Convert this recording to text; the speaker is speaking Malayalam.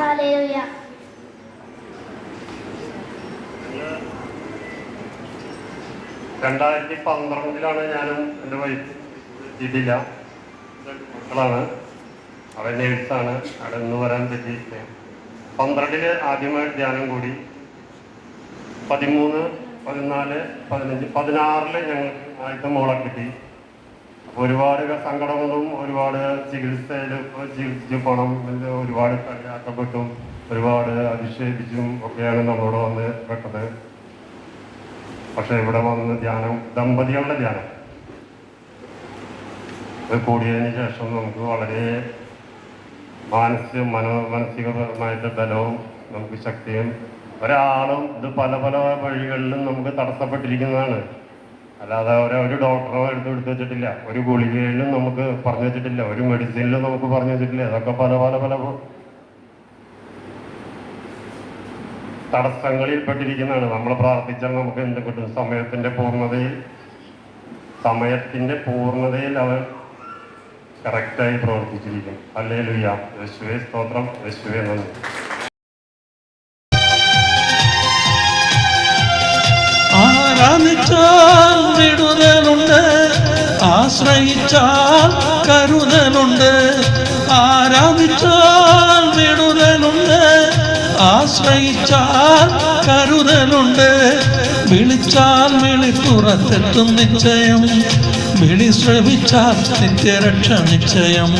ഹാലേലുയ രണ്ടായിരത്തി പന്ത്രണ്ടിലാണ് ഞാനും എന്റെ വൈഫ് ഇതില്ല മക്കളാണ്. അവൻ നേഴ്സാണ് അവിടെ നിന്ന് വരാൻ പറ്റിയില്ല പന്ത്രണ്ടിൽ ആദ്യമായി ധ്യാനം കൂടി. പതിമൂന്ന് പതിനാല് പതിനഞ്ച് പതിനാറിൽ ഞങ്ങൾ ആദ്യത്തെ മോളെ കിട്ടി. ഒരുപാട് സങ്കടങ്ങളും ഒരുപാട് ചികിത്സയിൽ ചികിത്സിച്ച് പണം ഒരുപാട് കളിയാക്കപ്പെട്ടും ഒരുപാട് അധിക്ഷേപിച്ചും ഒക്കെയാണ് നമ്മളോട് വന്ന് പെട്ടത്. പക്ഷെ ഇവിടെ വന്ന് ധ്യാനം ദമ്പതികളുടെ ധ്യാനം. അത് കൂടിയതിന് ശേഷം നമുക്ക് വളരെ മാനസിക മനോ മാനസികപരമായിട്ട് ബലവും നമുക്ക് ശക്തിയും ഒരാളും ഇത് പല പല വഴികളിലും നമുക്ക് തടസ്സപ്പെട്ടിരിക്കുന്നതാണ്. അല്ലാതെ ഒരു ഒരു ഡോക്ടറോ എടുത്ത് എടുത്തു വെച്ചിട്ടില്ല. ഒരു ഗുളികയിലും നമുക്ക് പറഞ്ഞു വെച്ചിട്ടില്ല. ഒരു മെഡിസിനിലും നമുക്ക് പറഞ്ഞു വെച്ചിട്ടില്ല. ഇതൊക്കെ പല പല പല തടസ്സങ്ങളിൽ പെട്ടിരിക്കുന്നതാണ് നമ്മൾ പ്രാർത്ഥിച്ചാൽ നമുക്ക് എന്ത് കിട്ടും? സമയത്തിന്റെ പൂർണതയിൽ സമയത്തിന്റെ പൂർണതയിൽ അവൻ കറക്റ്റായി പ്രവർത്തിച്ചിരിക്കും. അല്ലേ ലുയ്യ യശുവേ സ്തോത്രം. യശുവേ നന്ദി. ആശ്രയിച്ചാൽ കരുതലുണ്ട് ആരാധിച്ചാൽ വിടുതലുണ്ട് ആശ്രയിച്ചാൽ കരുതലുണ്ട്. വിളിച്ചാൽ വിളി പുറത്തെത്തും നിശ്ചയം വിളി ശ്രവിച്ചാൽ നിത്യരക്ഷ നിശ്ചയം.